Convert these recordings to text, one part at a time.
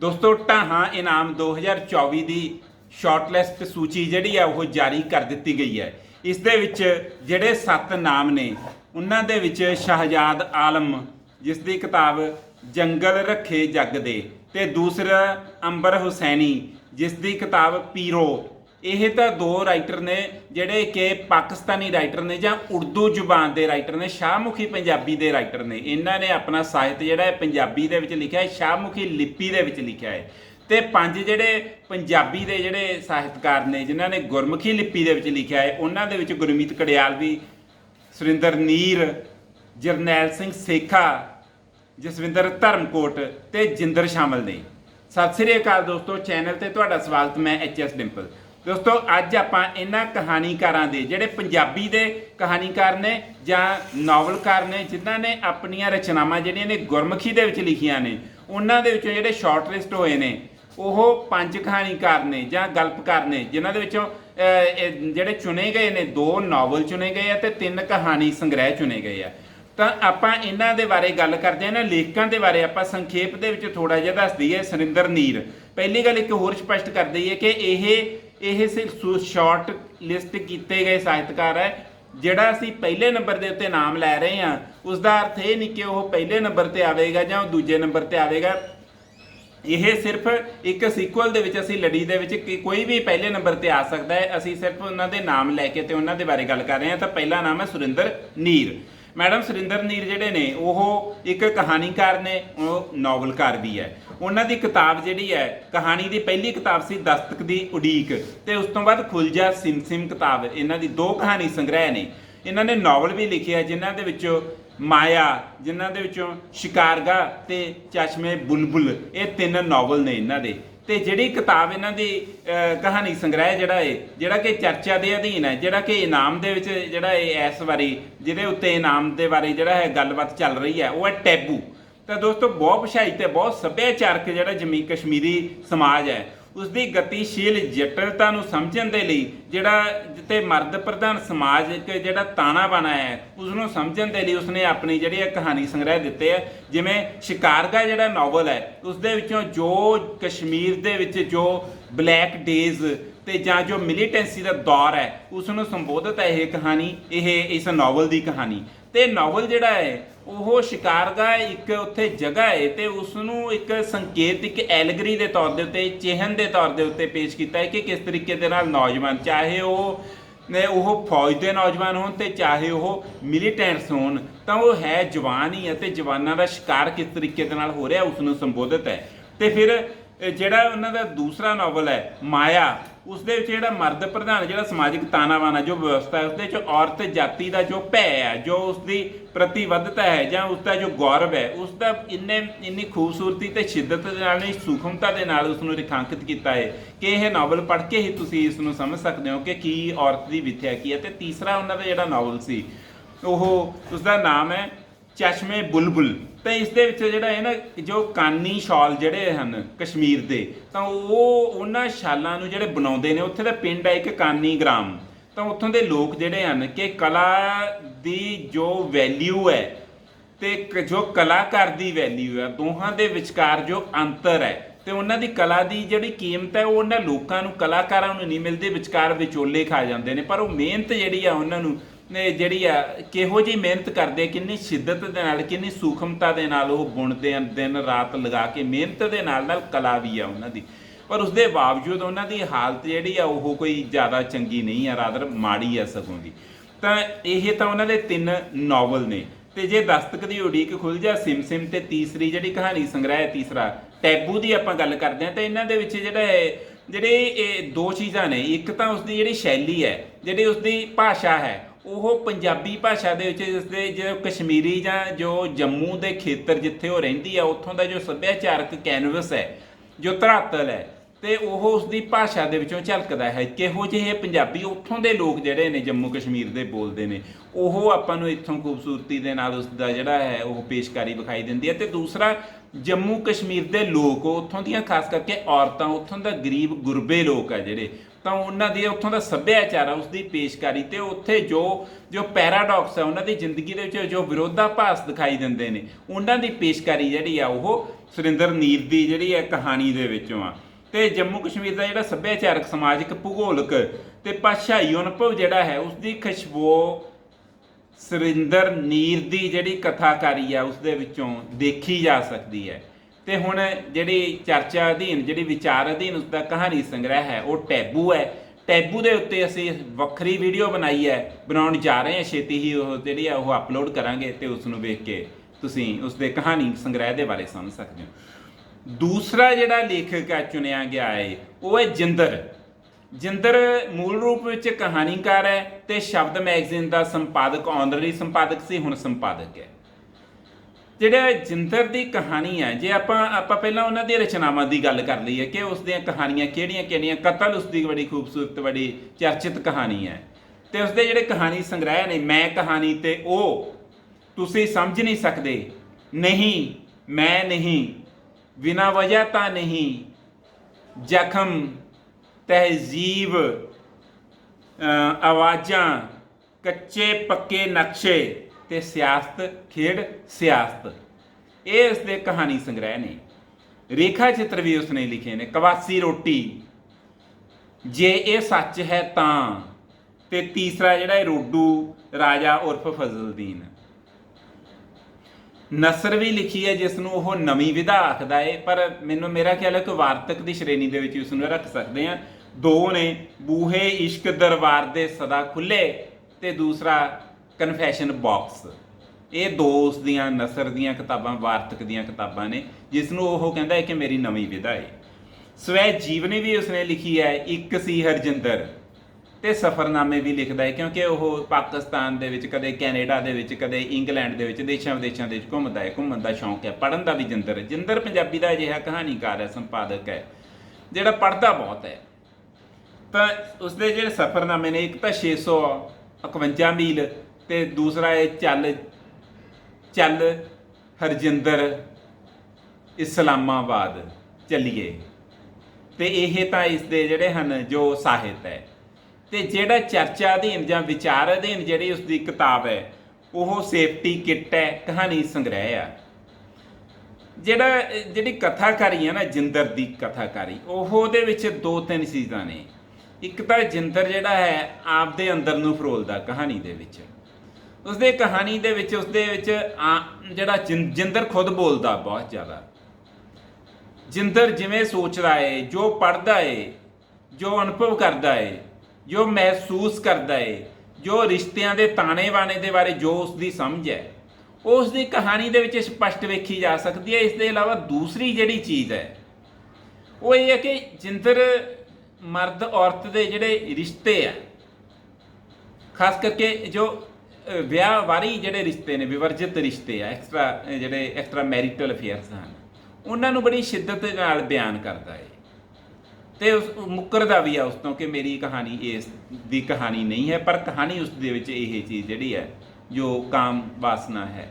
ਦੋਸਤੋ, ਢਾਹਾਂ ਇਨਾਮ 2024 ਦੀ ਸ਼ਾਰਟਲਿਸਟ ਸੂਚੀ ਜਿਹੜੀ ਆ, ਉਹ ਜਾਰੀ ਕਰ ਦਿੱਤੀ ਗਈ ਹੈ। ਇਸ ਦੇ ਵਿੱਚ ਜਿਹੜੇ 7 ਨਾਮ ਨੇ, ਉਹਨਾਂ ਦੇ ਵਿੱਚ ਸ਼ਹਜ਼ਾਦ ਆਲਮ ਜਿਸ ਦੀ ਕਿਤਾਬ ਜੰਗਲ ਰੱਖੇ ਜੱਗ ਦੇ, ਤੇ ਦੂਸਰਾ ਅੰਬਰ ਹੁਸੈਨੀ ਜਿਸ ਦੀ ਕਿਤਾਬ ਪੀਰੋ ਇਹ ਤਾਂ ਦੋ ਰਾਈਟਰ ਨੇ ਜਿਹੜੇ ਕਿ ਪਾਕਿਸਤਾਨੀ ਰਾਈਟਰ ਨੇ ਜਾਂ ਉਰਦੂ ਜ਼ੁਬਾਨ ਦੇ ਰਾਈਟਰ ਨੇ, ਸ਼ਾਹਮੁਖੀ ਪੰਜਾਬੀ ਦੇ ਰਾਈਟਰ ਨੇ। ਇਹਨਾਂ ਨੇ ਆਪਣਾ ਸਾਹਿਤ ਜਿਹੜਾ ਹੈ ਪੰਜਾਬੀ ਦੇ ਵਿੱਚ ਲਿਖਿਆ ਹੈ, ਸ਼ਾਹਮੁਖੀ ਲਿਪੀ ਦੇ ਵਿੱਚ ਲਿਖਿਆ ਹੈ। ਤੇ ਪੰਜ ਜਿਹੜੇ ਪੰਜਾਬੀ ਦੇ ਜਿਹੜੇ ਸਾਹਿਤਕਾਰ ਨੇ, ਜਿਨ੍ਹਾਂ ਨੇ ਗੁਰਮੁਖੀ ਲਿਪੀ ਦੇ ਵਿੱਚ ਲਿਖਿਆ ਹੈ, ਉਹਨਾਂ ਦੇ ਵਿੱਚ ਗੁਰਮੀਤ ਕੜਿਆਲਵੀ ਸੁਰਿੰਦਰ ਨੀਰ, ਜਰਨੈਲ ਸਿੰਘ ਸੇਖਾ, ਜਸਵਿੰਦਰ ਧਰਮਕੋਟ ਤੇ ਜਿੰਦਰ ਸ਼ਾਮਲ ਨੇ। ਸਤਿ ਸ੍ਰੀ ਅਕਾਲ ਦੋਸਤੋ, ਚੈਨਲ ਤੇ ਤੁਹਾਡਾ ਸਵਾਗਤ, ਮੈਂ ਐਚ ਐਸ ਡਿੰਪਲ ਦੋਸਤੋ, ਅੱਜ ਆਪਾਂ ਇਹਨਾਂ ਕਹਾਣੀਕਾਰਾਂ ਦੇ, ਜਿਹੜੇ ਪੰਜਾਬੀ ਦੇ ਕਹਾਣੀਕਾਰ ਨੇ ਜਾਂ ਨਾਵਲਕਾਰ ਨੇ, ਜਿਨ੍ਹਾਂ ਨੇ ਆਪਣੀਆਂ ਰਚਨਾਵਾਂ ਜਿਹੜੀਆਂ ਨੇ ਗੁਰਮੁਖੀ ਦੇ ਵਿੱਚ ਲਿਖੀਆਂ ਨੇ, ਉਹਨਾਂ ਦੇ ਵਿੱਚੋਂ ਜਿਹੜੇ ਸ਼ਾਰਟ ਲਿਸਟ ਹੋਏ ਨੇ, ਉਹ ਪੰਜ ਕਹਾਣੀਕਾਰ ਨੇ ਜਾਂ ਗਲਪਕਾਰ ਨੇ, ਜਿਨ੍ਹਾਂ ਦੇ ਵਿੱਚੋਂ ਜਿਹੜੇ ਚੁਣੇ ਗਏ ਨੇ, ਦੋ ਨਾਵਲ ਚੁਣੇ ਗਏ ਆ ਤੇ ਤਿੰਨ ਕਹਾਣੀ ਸੰਗ੍ਰਹਿ ਚੁਣੇ ਗਏ ਆ। ਤਾਂ ਆਪਾਂ ਇਹਨਾਂ ਦੇ ਬਾਰੇ ਗੱਲ ਕਰਦੇ ਹਾਂ ਨਾ ਲੇਖਕਾਂ ਦੇ ਬਾਰੇ ਆਪਾਂ ਸੰਖੇਪ ਦੇ ਵਿੱਚ ਥੋੜਾ ਜਿਹਾ ਦੱਸ ਦਈਏ, ਸੁਰਿੰਦਰ ਨੀਰ। ਪਹਿਲੀ ਗੱਲ ਇੱਕ ਹੋਰ ਸਪਸ਼ਟ ਕਰ ਦਈਏ ਕਿ ਇਹ ਇਹ ਸਿਰਫ ਸ਼ਾਰਟ ਲਿਸਟ ਕੀਤੇ ਗਏ ਸਾਹਿਤਕਾਰ ਹੈ, ਜਿਹੜਾ ਅਸੀਂ ਪਹਿਲੇ ਨੰਬਰ ਦੇ ਉੱਤੇ ਨਾਮ ਲੈ ਰਹੇ ਹਾਂ। ਉਸ ਦਾ ਅਰਥ ਇਹ ਨਹੀਂ ਕਿ ਉਹ ਪਹਿਲੇ ਨੰਬਰ ਤੇ ਆਵੇਗਾ ਜਾਂ ਉਹ ਦੂਜੇ ਨੰਬਰ ਤੇ ਆਵੇਗਾ। ਇਹ ਸਿਰਫ ਇੱਕ ਸੀਕੁਅਲ ਦੇ ਵਿੱਚ ਅਸੀਂ ਲੜੀ ਦੇ ਵਿੱਚ ਕੋਈ ਵੀ ਪਹਿਲੇ ਨੰਬਰ ਤੇ ਆ ਸਕਦਾ ਹੈ। ਅਸੀਂ ਸਿਰਫ ਉਹਨਾਂ ਦੇ ਨਾਮ ਲੈ ਕੇ ਤੇ ਉਹਨਾਂ ਦੇ ਬਾਰੇ ਗੱਲ ਕਰ ਰਹੇ ਹਾਂ। ਤਾਂ ਪਹਿਲਾ ਨਾਮ ਹੈ ਸੁਰਿੰਦਰ ਨੀਰ। ਮੈਡਮ, ਸੁਰਿੰਦਰ ਨੀਰ ਜਿਹੜੇ ਨੇ, ਉਹ ਇੱਕ ਕਹਾਣੀਕਾਰ ਨੇ, ਉਹ ਨੋਵਲਕਾਰ ਵੀ ਹੈ। ਉਹਨਾਂ ਦੀ ਕਿਤਾਬ ਜਿਹੜੀ ਹੈ, ਕਹਾਣੀ ਦੀ ਪਹਿਲੀ ਕਿਤਾਬ ਸੀ ਦਸਤਕ ਦੀ ਉਡੀਕ ਤੇ ਉਸ ਤੋਂ ਬਾਅਦ ਖੁਲਜਾ ਸਿਮ ਕਿਤਾਬ। ਇਹਨਾਂ ਦੀ ਦੋ ਕਹਾਣੀ ਸੰਗ੍ਰਹਿ ਨੇ। ਇਹਨਾਂ ਨੇ ਨਾਵਲ ਵੀ ਲਿਖਿਆ ਜਿਨ੍ਹਾਂ ਦੇ ਵਿੱਚੋਂ ਮਾਇਆ, ਜਿਨ੍ਹਾਂ ਦੇ ਵਿੱਚੋਂ ਸ਼ਿਕਾਰਗਾ ਤੇ ਚਸ਼ਮੇ ਬੁਲਬੁਲ, ਇਹ ਤਿੰਨ ਨਾਵਲ ਨੇ ਇਹਨਾਂ ਦੇ। ਤੇ ਜਿਹੜੀ ਕਿਤਾਬ ਇਹਨਾਂ ਦੀ ਕਹਾਣੀ ਸੰਗ੍ਰਹਿ ਜਿਹੜਾ ਹੈ ਜਿਹੜਾ ਕਿ ਚਰਚਾ ਦੇ ਅਧੀਨ ਹੈ, ਜਿਹੜਾ ਕਿ ਇਨਾਮ ਦੇ ਵਿੱਚ ਜਿਹੜਾ ਹੈ ਇਸ ਵਾਰੀ, ਜਿਹਦੇ ਉੱਤੇ ਇਨਾਮ ਦੇ ਬਾਰੇ ਜਿਹੜਾ ਹੈ ਗੱਲਬਾਤ ਚੱਲ ਰਹੀ ਹੈ, ਉਹ ਹੈ ਟੈਬੂ। ਤਾਂ ਦੋਸਤੋ, ਬਹੁਤ ਭਾਸ਼ਾਈ ਤੇ ਬਹੁਤ ਸੱਭਿਆਚਾਰਕ ਜਿਹੜਾ ਜਮੀ ਕਸ਼ਮੀਰੀ ਸਮਾਜ ਹੈ ਉਸ ਦੀ ਗਤੀਸ਼ੀਲ ਜਟਲਤਾ ਨੂੰ ਸਮਝਣ ਦੇ ਲਈ ਜਿਹੜਾ ਜਿੱਤੇ ਮਰਦ ਪ੍ਰਧਾਨ ਸਮਾਜ ਇੱਕ ਜਿਹੜਾ ਤਾਣਾ ਬਣਾ ਹੈ ਉਸ ਨੂੰ ਸਮਝਣ ਦੇ ਲਈ ਉਸਨੇ ਆਪਣੀ ਜਿਹੜੀ ਇਹ ਕਹਾਣੀ ਸੰਗ੍ਰਹਿ ਦਿੱਤੇ ਹੈ, ਜਿਵੇਂ ਸ਼ਿਕਾਰਗਾ ਜਿਹੜਾ ਨਾਵਲ ਹੈ ਉਸ ਦੇ ਵਿੱਚੋਂ ਜੋ ਕਸ਼ਮੀਰ ਦੇ ਵਿੱਚ ਜੋ ਬਲੈਕ ਡੇਜ਼ ਤੇ ਜਾਂ ਜੋ ਮਿਲੀਟੈਂਸੀ ਦਾ ਦੌਰ ਹੈ ਉਸ ਨੂੰ ਸੰਬੋਧਿਤ ਹੈ ਇਹ ਕਹਾਣੀ, ਇਹ ਇਸ ਨਾਵਲ ਦੀ ਕਹਾਣੀ। ਤੇ ਨਾਵਲ ਜਿਹੜਾ ਹੈ ਉਹ ਸ਼ਿਕਾਰਗਾ ਇੱਕ ਉੱਥੇ ਜਗ੍ਹਾ ਹੈ ਤੇ ਉਸ ਨੂੰ ਇੱਕ ਸੰਕੇਤ, ਇੱਕ ਐਲਗਰੀ ਦੇ ਤੌਰ ਦੇ ਉੱਤੇ, ਚਿਹਨ ਦੇ ਤੌਰ ਦੇ ਉੱਤੇ ਪੇਸ਼ ਕੀਤਾ ਹੈ ਕਿ ਕਿਸ ਤਰੀਕੇ ਦੇ ਨਾਲ ਨੌਜਵਾਨ, ਚਾਹੇ ਉਹ ਨੇ ਉਹ ਫੌਜ ਦੇ ਨੌਜਵਾਨ ਹੋਣ ਤੇ ਚਾਹੇ ਉਹ ਮਿਲੀਟੈਂਟਸ ਹੋਣ, ਤਾਂ ਉਹ ਹੈ ਜਵਾਨ ਹੀ ਹੈ ਤੇ ਜਵਾਨਾਂ ਦਾ ਸ਼ਿਕਾਰ ਕਿਸ ਤਰੀਕੇ ਦੇ ਨਾਲ ਹੋ ਰਿਹਾ ਉਸ ਨੂੰ ਸੰਬੋਧਿਤ ਹੈ। ਤੇ ਫਿਰ ਜਿਹੜਾ ਉਹਨਾਂ ਦਾ ਦੂਸਰਾ ਨਾਵਲ ਹੈ, ਮਾਇਆ ਉਸ ਦੇ ਵਿੱਚ ਜਿਹੜਾ ਮਰਦ ਪ੍ਰਧਾਨ, ਜਿਹੜਾ ਸਮਾਜਿਕ ਤਾਨਾਵਾਨਾ ਜੋ ਵਿਵਸਥਾ ਹੈ, ਉਸ ਦੇ ਵਿੱਚ ਔਰਤ ਜਾਤੀ ਦਾ ਜੋ ਭੈ ਹੈ ਜੋ ਉਸ ਦੀ ਪ੍ਰਤੀਬੱਧਤਾ ਹੈ ਜਾਂ ਉਸ ਦਾ ਜੋ ਗੌਰਵ ਹੈ, ਉਸ ਦਾ ਇੰਨੇ, ਇੰਨੀ ਖੂਬਸੂਰਤੀ ਤੇ ਸ਼ਿੱਦਤ ਦੇ ਨਾਲ ਨਹੀਂ, ਸੂਖਮਤਾ ਦੇ ਨਾਲ ਉਸ ਨੂੰ ਰੇਖਾਂਕਿਤ ਕੀਤਾ ਹੈ ਕਿ ਇਹ ਨਾਵਲ ਪੜ੍ਹ ਕੇ ਹੀ ਤੁਸੀਂ ਇਸ ਨੂੰ ਸਮਝ ਸਕਦੇ ਹੋ ਕਿ ਕੀ ਔਰਤ ਦੀ ਵਿਥਿਆ ਕੀ ਹੈ। ਤੇ ਤੀਸਰਾ ਉਹਨਾਂ ਦਾ ਜਿਹੜਾ ਨਾਵਲ ਸੀ, ਉਹ ਉਸ ਦਾ ਨਾਮ ਹੈ ਚਸ਼ਮੇ ਬੁਲਬੁਲ। ਤੇ ਇਸ ਦੇ ਵਿੱਚ ਜਿਹੜਾ ਹੈ ਨਾ, ਜੋ ਕਾਨੀ ਸ਼ਾਲ ਜਿਹੜੇ ਹਨ, ਕਸ਼ਮੀਰ ਦੇ, ਤਾਂ ਉਹ ਉਹਨਾਂ ਸ਼ਾਲਾਂ ਨੂੰ ਜਿਹੜੇ ਬਣਾਉਂਦੇ ਨੇ, ਉੱਥੇ ਦਾ ਪਿੰਡ ਹੈ ਇੱਕ ਕਾਨੀ ਗ੍ਰਾਮ। ਤਾਂ ਉੱਥੋਂ ਦੇ ਲੋਕ ਜਿਹੜੇ ਹਨ ਕਿ ਕਲਾ ਦੀ ਜੋ ਵੈਲਿਊ ਹੈ ਤੇ ਕ- ਜੋ ਕਲਾਕਾਰ ਦੀ ਵੈਲਿਊ ਹੈ, ਦੋਹਾਂ ਦੇ ਵਿਚਕਾਰ ਜੋ ਅੰਤਰ ਹੈ, ਤੇ ਉਹਨਾਂ ਦੀ ਕਲਾ ਦੀ ਜਿਹੜੀ ਕੀਮਤ ਹੈ, ਉਹ ਉਹਨਾਂ ਲੋਕਾਂ ਨੂੰ, ਕਲਾਕਾਰਾਂ ਨੂੰ ਨਹੀਂ ਮਿਲਦੀ, ਵਿਚਕਾਰ ਵਿਚੋਲੇ ਖਾ ਜਾਂਦੇ ਨੇ, ਪਰ ਉਹ ਮਿਹਨਤ ਜਿਹੜੀ ਆ ਉਹਨਾਂ ਨੂੰ ਨੇ ਜਿਹੜੀ ਆ, ਕਿਹੋ ਜੀ ਮਿਹਨਤ ਕਰਦੇ, ਕਿੰਨੀ ਸ਼ਿੱਦਤ ਦੇ ਨਾਲ, ਕਿੰਨੀ ਸੂਖਮਤਾ ਦੇ ਨਾਲ ਉਹ ਬੁਣਦੇ ਹਨ ਦਿਨ ਰਾਤ ਲਗਾ ਕੇ, ਮਿਹਨਤ ਦੇ ਨਾਲ ਨਾਲ ਕਲਾ ਵੀ ਆ ਉਹਨਾਂ ਦੀ। ਪਰ ਉਸ ਦੇ ਬਾਵਜੂਦ ਉਹਨਾਂ ਦੀ ਹਾਲਤ ਜਿਹੜੀ ਆ, ਉਹ ਕੋਈ ਜ਼ਿਆਦਾ ਚੰਗੀ ਨਹੀਂ ਆ ਰਾਦਰ ਮਾੜੀ ਆ ਸਗੋਂ ਦੀ ਤਾਂ ਇਹ ਤਾਂ ਉਹਨਾਂ ਦੇ ਤਿੰਨ ਨੋਵਲ ਨੇ। ਤੇ ਜੇ ਦਸਤਕ ਦੀ ਉਡੀਕ ਖੁੱਲ ਜਾ ਸਿਮ ਸਿਮ ਤੇ ਤੀਸਰੀ ਜਿਹੜੀ ਕਹਾਣੀ ਸੰਗ੍ਰਹਿ ਤੀਸਰਾ, ਟੈਬੂ ਦੀ ਆਪਾਂ ਗੱਲ ਕਰਦੇ ਹਾਂ, ਤਾਂ ਇਹਨਾਂ ਦੇ ਵਿੱਚ ਜਿਹੜਾ ਹੈ ਜਿਹੜੇ ਇਹ ਦੋ ਚੀਜ਼ਾਂ ਨੇ, ਇੱਕ ਤਾਂ ਉਸ ਦੀ ਜਿਹੜੀ ਸ਼ੈਲੀ ਹੈ, ਜਿਹੜੀ ਉਸ ਦੀ ਭਾਸ਼ਾ ਹੈ ਉਹ ਪੰਜਾਬੀ ਭਾਸ਼ਾ ਦੇ ਵਿੱਚ ਇਸ ਦੇ ਜੋ ਕਸ਼ਮੀਰੀ ਜਾਂ ਜੋ ਜੰਮੂ ਦੇ ਖੇਤਰ ਜਿੱਥੇ ਉਹ ਰਹਿੰਦੀ ਆ, ਉੱਥੋਂ ਦਾ ਜੋ ਸੱਭਿਆਚਾਰਕ ਕੈਨਵਸ ਹੈ, ਜੋ ਧਰਾਤਲ ਹੈ, ਤੇ ਉਹ ਉਸ ਦੀ ਭਾਸ਼ਾ ਦੇ ਵਿੱਚੋਂ ਝਲਕਦਾ ਹੈ। ਕਿਹੋ ਜਿਹੇ ਪੰਜਾਬੀ ਉੱਥੋਂ ਦੇ ਲੋਕ ਜਿਹੜੇ ਨੇ ਜੰਮੂ ਕਸ਼ਮੀਰ ਦੇ ਬੋਲਦੇ ਨੇ, ਉਹ ਆਪਾਂ ਨੂੰ ਇੱਥੋਂ ਖੂਬਸੂਰਤੀ ਦੇ ਨਾਲ ਉਸ ਦਾ ਜਿਹੜਾ ਹੈ, ਉਹ ਪੇਸ਼ਕਾਰੀ ਵਿਖਾਈ ਦਿੰਦੀ ਹੈ। ਤੇ ਦੂਸਰਾ, ਜੰਮੂ ਕਸ਼ਮੀਰ ਦੇ ਲੋਕ, ਉੱਥੋਂ ਦੀਆਂ ਖਾਸ ਕਰਕੇ ਔਰਤਾਂ, ਉੱਥੋਂ ਦਾ ਗਰੀਬ ਗੁਰਬੇ ਲੋਕ ਆ ਜਿਹੜੇ ਤਾਂ ਉਹਨਾਂ ਦੀ ਉੱਥੋਂ ਦਾ ਸੱਭਿਆਚਾਰ ਆ ਉਸ ਦੀ ਪੇਸ਼ਕਾਰੀ ਤੇ ਉੱਥੇ ਜੋ ਜੋ ਪੈਰਾਡਾਕਸ ਆ, ਉਹਨਾਂ ਦੀ ਜ਼ਿੰਦਗੀ ਦੇ ਵਿੱਚ ਜੋ ਵਿਰੋਧਾਭਾਸ ਦਿਖਾਈ ਦਿੰਦੇ ਨੇ, ਉਹਨਾਂ ਦੀ ਪੇਸ਼ਕਾਰੀ ਜਿਹੜੀ ਆ, ਉਹ ਸੁਰਿੰਦਰ ਨੀਰ ਦੀ ਜਿਹੜੀ ਹੈ ਕਹਾਣੀ ਦੇ ਵਿੱਚੋਂ ਆ। ਤੇ ਜੰਮੂ ਕਸ਼ਮੀਰ ਦਾ ਜਿਹੜਾ ਸੱਭਿਆਚਾਰਕ ਸਮਾਜਿਕ ਭੂਗੋਲਿਕ ਤੇ ਭਾਸ਼ਾਈ ਅਨੁਭਵ ਜਿਹੜਾ ਹੈ ਉਸ ਦੀ ਖੁਸ਼ਬੂ ਸੁਰਿੰਦਰ ਨੀਰ ਦੀ ਜਿਹੜੀ ਕਥਾਕਾਰੀ ਆ ਉਸ ਦੇ ਵਿੱਚੋਂ ਦੇਖੀ ਜਾ ਸਕਦੀ ਹੈ। ਤੇ ਹੁਣ ਜਿਹੜੀ ਚਰਚਾ ਅਧੀਨ, ਜਿਹੜੀ ਵਿਚਾਰ ਅਧੀਨ ਉਸ ਦਾ ਕਹਾਣੀ ਸੰਗ੍ਰਹਿ ਹੈ, ਉਹ ਟੈਬੂ ਹੈ। ਟੈਬੂ ਦੇ ਉੱਤੇ ਅਸੀਂ ਵੱਖਰੀ ਵੀਡੀਓ ਬਣਾਈ ਹੈ, ਬਣਾਉਣ ਜਾ ਰਹੇ ਹਾਂ। ਛੇਤੀ ਹੀ ਉਹ ਜਿਹੜੀ ਆ ਉਹ ਅਪਲੋਡ ਕਰਾਂਗੇ ਤੇ ਉਸ ਨੂੰ ਵੇਖ ਕੇ ਤੁਸੀਂ ਉਸ ਦੇ ਕਹਾਣੀ ਸੰਗ੍ਰਹਿ ਦੇ ਬਾਰੇ ਸਮਝ ਸਕਦੇ ਹੋ। ਦੂਸਰਾ ਜਿਹੜਾ ਲੇਖਕ ਆ, ਚੁਣਿਆ ਗਿਆ ਹੈ, ਉਹ ਹੈ ਜਿੰਦਰ। ਜਿੰਦਰ ਮੂਲ ਰੂਪ ਵਿੱਚ ਕਹਾਣੀਕਾਰ ਹੈ ਤੇ ਸ਼ਬਦ ਮੈਗਜ਼ੀਨ ਦਾ ਸੰਪਾਦਕ, ਆਨਰਰੀ ਸੰਪਾਦਕ ਸੀ, ਹੁਣ ਸੰਪਾਦਕ ਹੈ। ਜਿਹੜੇ ਜਿੰਦਰ ਦੀ ਕਹਾਣੀ ਹੈ, ਜੇ ਆਪਾਂ ਆਪਾਂ ਪਹਿਲਾਂ ਉਹਨਾਂ ਦੀਆਂ ਰਚਨਾਵਾਂ ਦੀ ਗੱਲ ਕਰ ਲਈਏ ਕਿ ਉਸ ਦੀਆਂ ਕਹਾਣੀਆਂ ਕਿਹੜੀਆਂ ਕਿਹੜੀਆਂ, ਕਤਲ ਉਸ ਦੀ ਬੜੀ ਖੂਬਸੂਰਤ, ਬੜੀ ਚਰਚਿਤ ਕਹਾਣੀ ਹੈ। ਤੇ ਉਸ ਦੇ ਜਿਹੜੇ ਕਹਾਣੀ ਸੰਗ੍ਰਹਿ ਨੇ, ਮੈਂ ਕਹਾਣੀ ਤੇ ਉਹ, ਤੁਸੀਂ ਸਮਝ ਨਹੀਂ ਸਕਦੇ। ਨਹੀਂ, ਮੈਂ ਨਹੀਂ, ਬਿਨਾ ਵਜ੍ਹਾ ਤਾਂ ਨਹੀਂ, ਜ਼ਖਮ, ਤਹਿਜ਼ੀਬ ਆਵਾਜ਼ਾਂ, ਕੱਚੇ ਪੱਕੇ ਨਕਸ਼ੇ ਤੇ ਸਿਆਸਤ, ਖੇਡ ਸਿਆਸਤ। ਇਹ ਇਸ ਦੇ ਕਹਾਣੀ ਸੰਗ੍ਰਹਿ ਨੇ। ਰੇਖਾ ਚਿੱਤਰ ਵੀ ਉਸਨੇ ਲਿਖੇ ਨੇ, ਕਵਾਸੀ ਰੋਟੀ। ਜੇ ਇਹ ਸੱਚ ਹੈ ਤਾਂ। ਤੇ ਤੀਸਰਾ ਜਿਹੜਾ ਹੈ ਰੋਡੂ ਰਾਜਾ ਉਰਫ ਫਜ਼ਲਦੀਨ। ਨਸਰ ਵੀ ਲਿਖੀ ਹੈ, ਜਿਸ ਨੂੰ ਉਹ ਨਵੀਂ ਵਿਧਾ ਆਖਦਾ ਏ, ਪਰ ਮੈਨੂੰ ਮੇਰਾ ਖਿਆਲ ਹੈ ਕਿ ਵਾਰਤਕ ਦੀ ਸ਼੍ਰੇਣੀ ਦੇ ਵਿੱਚ ਉਸ ਨੂੰ ਰੱਖ ਸਕਦੇ ਆ ਦੋ ਨੇ, ਬੂਹੇ ਇਸ਼ਕ ਦਰਬਾਰ ਦੇ ਸਦਾ ਖੁੱਲੇ ਤੇ ਦੂਸਰਾ ਕਨਫੈਸ਼ਨ ਬਾਕਸ ਇਹ ਦੋ ਉਸ ਦੀਆਂ, ਨਸਰ ਦੀਆਂ ਕਿਤਾਬਾਂ, ਵਾਰਤਕ ਦੀਆਂ ਕਿਤਾਬਾਂ ਨੇ, ਜਿਸ ਨੂੰ ਉਹ ਕਹਿੰਦਾ ਹੈ ਕਿ ਮੇਰੀ ਨਵੀਂ ਵਿਧਾ ਹੈ ਸਵੈ ਜੀਵਨੀ ਵੀ ਉਸਨੇ ਲਿਖੀ ਹੈ, ਇੱਕ ਸੀ ਹਰਜਿੰਦਰ। ਤੇ ਸਫਰਨਾਮੇ ਵੀ ਲਿਖਦਾ ਹੈ, ਕਿਉਂਕਿ ਉਹ ਪਾਕਿਸਤਾਨ ਦੇ ਵਿੱਚ, ਕਦੇ ਕੈਨੇਡਾ ਦੇ ਵਿੱਚ, ਕਦੇ ਇੰਗਲੈਂਡ ਦੇ ਵਿੱਚ, ਦੇਸ਼ਾਂ ਵਿਦੇਸ਼ਾਂ ਦੇ ਵਿੱਚ ਘੁੰਮਦਾ ਹੈ, ਘੁੰਮਣ ਦਾ ਸ਼ੌਂਕ ਹੈ, ਪੜ੍ਹਨ ਦਾ ਵੀ ਜਿੰਦਰ ਜਿੰਦਰ ਪੰਜਾਬੀ ਦਾ ਅਜਿਹਾ ਕਹਾਣੀਕਾਰ ਹੈ, ਸੰਪਾਦਕ ਹੈ, ਜਿਹੜਾ ਪੜ੍ਹਦਾ ਬਹੁਤ ਹੈ। ਤਾਂ ਉਸਦੇ ਜਿਹੜੇ ਸਫਰਨਾਮੇ ਨੇ, ਇੱਕ ਤਾਂ 651 ਮੀਲ ਤੇ ਦੂਸਰਾ ਇਹ ਚੱਲ ਚੱਲ ਹਰਜਿੰਦਰ ਇਸਲਾਮਾਬਾਦ। ਚੱਲੀਏ। ਤੇ ਇਹ ਤਾਂ ਇਸ ਦੇ ਜਿਹੜੇ ਹਨ, ਜੋ ਸਾਹਿਤ ਹੈ। ਤੇ ਜਿਹੜਾ ਚਰਚਾ ਅਧੀਨ ਜਾਂ ਵਿਚਾਰ ਅਧੀਨ ਜਿਹੜੀ ਉਸ ਦੀ ਕਿਤਾਬ ਹੈ, ਉਹ ਸੇਫਟੀ ਕਿੱਟ ਹੈ, ਕਹਾਣੀ ਸੰਗ੍ਰਹਿ ਆ। ਜਿਹੜਾ, ਜਿਹੜੀ ਕਥਾਕਾਰੀ ਹੈ ਨਾ, ਜਿੰਦਰ ਦੀ ਕਥਾਕਾਰੀ ਉਹ ਉਹਦੇ ਵਿੱਚ ਦੋ ਤਿੰਨ ਚੀਜ਼ਾਂ ਨੇ। ਇੱਕ ਤਾਂ ਜਿੰਦਰ ਜਿਹੜਾ ਹੈ, ਆਪਦੇ ਅੰਦਰ ਨੂੰ ਫਰੋਲਦਾ ਕਹਾਣੀ ਦੇ ਵਿੱਚ। ਉਸਦੇ ਕਹਾਣੀ ਦੇ ਵਿੱਚ, ਉਸਦੇ ਵਿੱਚ, ਆ- ਜਿਹੜਾ ਜਿੰ- ਜਿੰਦਰ ਖੁਦ ਬੋਲਦਾ ਬਹੁਤ ਜ਼ਿਆਦਾ। ਜਿੰਦਰ ਜਿਵੇਂ ਸੋਚਦਾ ਏ, ਜੋ ਪੜਦਾ ਏ, ਜੋ ਅਨੁਭਵ ਕਰਦਾ ਏ, ਜੋ ਮਹਿਸੂਸ ਕਰਦਾ ਏ, ਜੋ ਰਿਸ਼ਤਿਆਂ ਦੇ ਤਾਣੇ ਬਾਣੇ ਦੇ ਬਾਰੇ ਜੋ ਉਸ ਦੀ ਸਮਝ ਹੈ, ਉਹ ਉਸ ਦੀ ਕਹਾਣੀ ਦੇ ਵਿੱਚ ਸਪਸ਼ਟ ਵੇਖੀ ਜਾ ਸਕਦੀ ਹੈ। ਇਸ ਦੇ ਇਲਾਵਾ ਦੂਸਰੀ ਜਿਹੜੀ ਚੀਜ਼ ਹੈ, ਉਹ ਇਹ ਹੈ ਕਿ ਜਿੰਦਰ ਮਰਦ ਔਰਤ ਦੇ ਜਿਹੜੇ ਰਿਸ਼ਤੇ ਆ ਖਾਸ ਕਰਕੇ ਜੋ ਵਿਆਹ ਵਾਰੀ ਜਿਹੜੇ ਰਿਸ਼ਤੇ ਨੇ, ਵਿਵਰਜਿਤ ਰਿਸ਼ਤੇ ਆ ਐਕਸਟਰਾ ਜਿਹੜੇ ਐਕਸਟਰਾ ਮੈਰਿਟਲ ਅਫੇਅਰਸ ਹਨ, ਉਹਨਾਂ ਨੂੰ ਬੜੀ ਸ਼ਿੱਦਤ ਨਾਲ ਬਿਆਨ ਕਰਦਾ ਹੈ ਤੇ ਉਸ, ਮੁੱਕਰਦਾ ਵੀ ਆ ਉਸ ਤੋਂ ਕਿ ਮੇਰੀ ਕਹਾਣੀ ਇਸ ਦੀ ਕਹਾਣੀ ਨਹੀਂ ਹੈ, ਪਰ ਕਹਾਣੀ ਉਸ ਦੇ ਵਿੱਚ ਇਹ ਚੀਜ਼ ਜਿਹੜੀ ਹੈ, ਜੋ ਕਾਮ ਵਾਸਨਾ ਹੈ,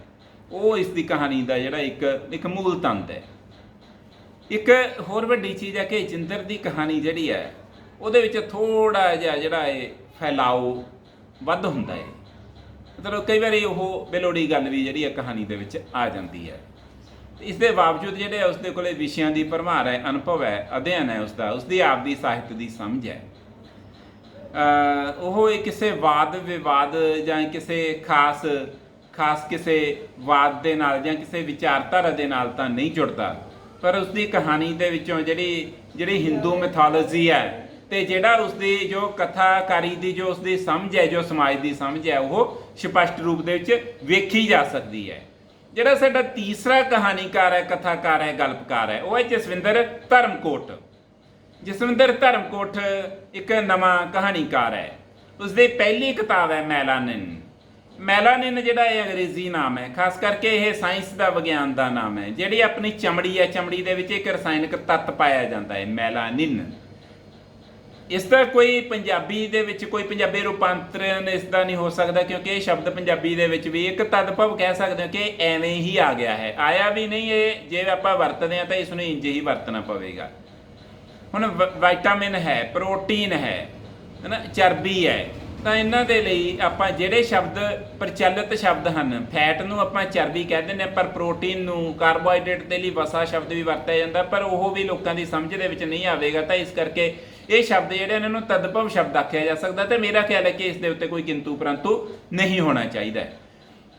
ਉਹ ਇਸ ਦੀ ਕਹਾਣੀ ਦਾ ਜਿਹੜਾ ਇੱਕ ਇੱਕ ਮੂਲ ਤੰਤ ਹੈ। ਇੱਕ ਹੋਰ ਵੱਡੀ ਚੀਜ਼ ਹੈ ਕਿ ਜਿੰਦਰ ਦੀ ਕਹਾਣੀ ਜਿਹੜੀ ਹੈ, ਉਹਦੇ ਵਿੱਚ ਥੋੜਾ ਜਿਹਾ ਜਿਹੜਾ ਹੈ ਫੈਲਾਓ ਵੱਧ ਹੁੰਦਾ ਹੈ ਮਤਲਬ ਕਈ ਵਾਰੀ ਉਹ ਬੇਲੋੜੀ ਗੱਲ ਵੀ ਜਿਹੜੀ ਹੈ ਕਹਾਣੀ ਦੇ ਵਿੱਚ ਆ ਜਾਂਦੀ ਹੈ। ਇਸ ਦੇ ਬਾਵਜੂਦ ਜਿਹੜੇ ਉਸ ਦੇ ਕੋਲੇ ਵਿਸ਼ਿਆਂ ਦੀ ਭਰਮਾਰ ਹੈ, ਅਨੁਭਵ ਹੈ, ਅਧਿਐਨ ਹੈ ਉਸ ਦਾ ਉਸ ਦੀ ਆਪ ਸਾਹਿਤ ਦੀ ਸਮਝ ਹੈ। ਉਹ ਇਹ ਕਿਸੇ ਵਾਦ ਵਿਵਾਦ ਜਾਂ ਕਿਸੇ ਖਾਸ ਖਾਸ ਕਿਸੇ ਵਾਦ ਦੇ ਨਾਲ ਜਾਂ ਕਿਸੇ ਵਿਚਾਰਧਾਰਾ ਦੇ ਨਾਲ ਤਾਂ ਨਹੀਂ ਜੁੜਦਾ, ਪਰ ਉਸ ਦੀ ਕਹਾਣੀ ਦੇ ਵਿੱਚੋਂ ਜਿਹੜੀ ਜਿਹੜੀ ਹਿੰਦੂ ਮਿਥੋਲੋਜੀ ਹੈ ਤੇ ਜਿਹੜਾ ਉਸ ਦੀ ਜੋ ਕਥਾਕਾਰੀ ਦੀ ਜੋ ਉਸ ਦੀ ਸਮਝ ਹੈ, ਜੋ ਸਮਾਜ ਦੀ ਸਮਝ ਹੈ, ਉਹ ਸਪਸ਼ਟ ਰੂਪ ਦੇ ਵਿੱਚ ਵੇਖੀ ਜਾ ਸਕਦੀ ਹੈ। ਜਿਹੜਾ ਸਾਡਾ ਤੀਸਰਾ ਕਹਾਣੀਕਾਰ ਹੈ, ਕਥਾਕਾਰ ਹੈ, ਗਲਪਕਾਰ ਹੈ, ਉਹ ਹੈ ਜਸਵਿੰਦਰ ਧਰਮਕੋਟ। ਜਸਵਿੰਦਰ ਧਰਮਕੋਟ ਇੱਕ ਨਵਾਂ ਕਹਾਣੀਕਾਰ ਹੈ। ਉਸ ਦੀ ਪਹਿਲੀ ਕਿਤਾਬ ਹੈ ਮੈਲਾਨਿਨ। ਮੈਲਾਨਿਨ ਜਿਹੜਾ ਇਹ ਅੰਗਰੇਜ਼ੀ ਨਾਮ ਹੈ, ਖਾਸ ਕਰਕੇ ਇਹ ਸਾਇੰਸ ਦਾ ਵਿਗਿਆਨ ਦਾ ਨਾਮ ਹੈ, ਜਿਹੜੀ ਆਪਣੀ ਚਮੜੀ ਹੈ, ਚਮੜੀ ਦੇ ਵਿੱਚ ਇੱਕ ਰਸਾਇਣਕ ਤੱਤ ਪਾਇਆ ਜਾਂਦਾ ਹੈ, ਮੈਲਾਨਿਨ। ਇਸ ਦਾ ਕੋਈ ਪੰਜਾਬੀ ਦੇ ਵਿੱਚ ਕੋਈ ਪੰਜਾਬੀ ਰੂਪਾਂਤਰਣ ਇਸ ਦਾ ਨਹੀਂ ਹੋ ਸਕਦਾ ਕਿਉਂਕਿ ਇਹ ਸ਼ਬਦ ਪੰਜਾਬੀ ਦੇ ਵਿੱਚ ਵੀ ਇੱਕ ਤਦਭਵ ਕਹਿ ਸਕਦੇ ਹਾਂ ਕਿ ਐਵੇਂ ਹੀ ਆ ਗਿਆ ਹੈ। ਆਇਆ ਵੀ ਨਹੀਂ ਇਹ, ਜੇ ਆਪਾਂ ਵਰਤਦੇ ਹਾਂ ਤਾਂ ਇਸ ਨੂੰ ਇੰਜ ਹੀ ਵਰਤਣਾ ਪਵੇਗਾ। ਹੁਣ ਵ- ਵਿਟਾਮਿਨ ਹੈ ਪ੍ਰੋਟੀਨ ਹੈ, ਹਨਾ, ਚਰਬੀ ਹੈ, ਤਾਂ ਇਹਨਾਂ ਦੇ ਲਈ ਆਪਾਂ ਜਿਹੜੇ ਸ਼ਬਦ ਪ੍ਰਚਲਿਤ ਸ਼ਬਦ ਹਨ ਫੈਟ ਨੂੰ ਆਪਾਂ ਚਰਬੀ ਕਹਿ ਦਿੰਦੇ ਹਾਂ, ਪਰ ਪ੍ਰੋਟੀਨ ਨੂੰ ਕਾਰਬੋਹਾਈਡਰੇਟ ਦੇ ਲਈ ਵਸਾ ਸ਼ਬਦ ਵੀ ਵਰਤਿਆ ਜਾਂਦਾ, ਪਰ ਉਹ ਵੀ ਲੋਕਾਂ ਦੀ ਸਮਝ ਦੇ ਵਿੱਚ ਨਹੀਂ ਆਵੇਗਾ, ਤਾਂ ਇਸ ਕਰਕੇ ਇਹ ਸ਼ਬਦ ਜਿਹੜੇ ਇਹਨਾਂ ਨੂੰ ਤਦਭਵ ਸ਼ਬਦ ਆਖਿਆ ਜਾ ਸਕਦਾ ਤੇ ਮੇਰਾ ਖਿਆਲ ਹੈ ਕਿ ਇਸ ਦੇ ਉੱਤੇ ਕੋਈ ਕਿੰਤੂ ਪਰੰਤੂ ਨਹੀਂ ਹੋਣਾ ਚਾਹੀਦਾ